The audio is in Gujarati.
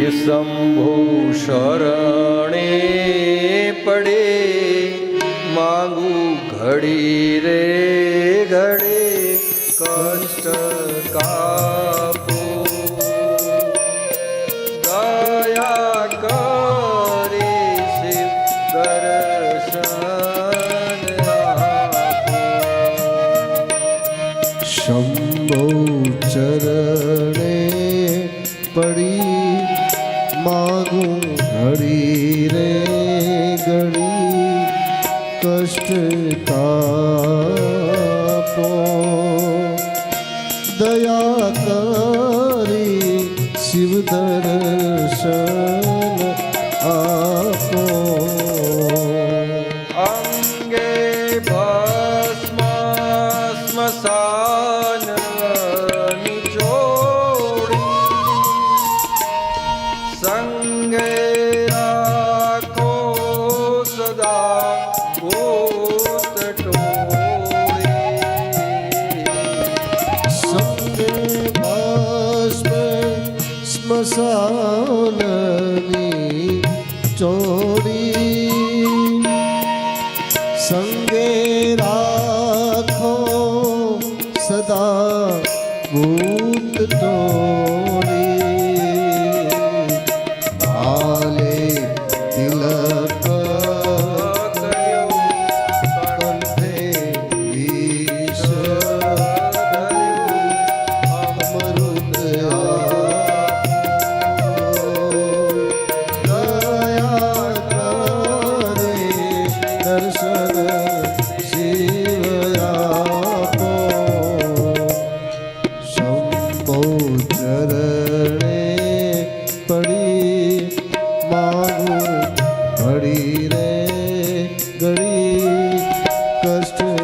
કે શંભુ શરણે પડે, માંગુ ઘડી રે ઘડે, કષ્ટ કાપો. દયા કરી શિવ દર્શન શંભો ચરણે પડી માગું હરી રે ગણી કષ્ટ કાપો દયા કરી શિવ દર્શન આપો અંગે ભસ્મ સંગે રાખો સદા ભૂત ટોળી સંગે ભસ્મ સ્મશાનની ચોરી સંગે રાખો સદા ભૂત ટોળી